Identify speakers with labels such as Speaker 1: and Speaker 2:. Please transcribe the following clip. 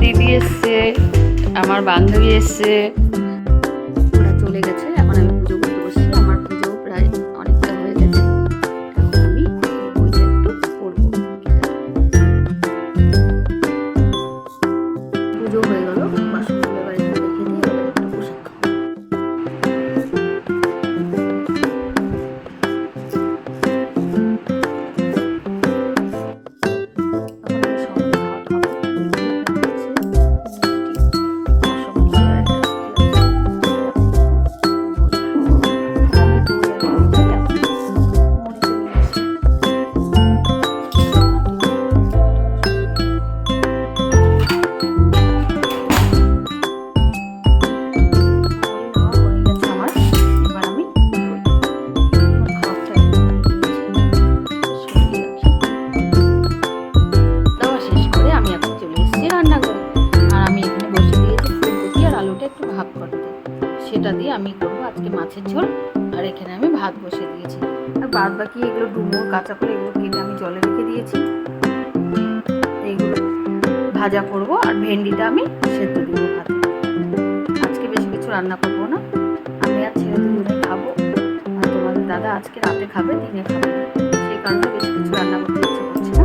Speaker 1: দিদি এসছে, আমার বান্ধবী এসছে। ওরা চলে গেছে, এখন আমি পুজো করতে বসছি। আমার পুজো প্রায় অনেকটা হয়ে গেছে। এখন আমি বইটা একটু পড়ব পুজো হয়ে গেল। একটু ভাগ করতে। সেটা দিয়ে আমি করব আজকে মাছের ঝোল, আর এখানে আমি ভাত বসে দিয়েছি। আর বাদ বাকি এগুলো ডুমো কাঁচা করে এগুলো কেটে আমি জলে রেখে দিয়েছি। এইগুলো ভাজা করব, আর ভেন্ডিটা আমি সেদ্ধ দিব ভাতে। আজকে বেশি কিছু রান্না করব না। আমি আর ছেলে দুজনে খাব। আর তোমাদের দাদা আজকে রাতে খাবে, দিনে খাবে সেই কারণে বেশি কিছু রান্না করতে ইচ্ছে করে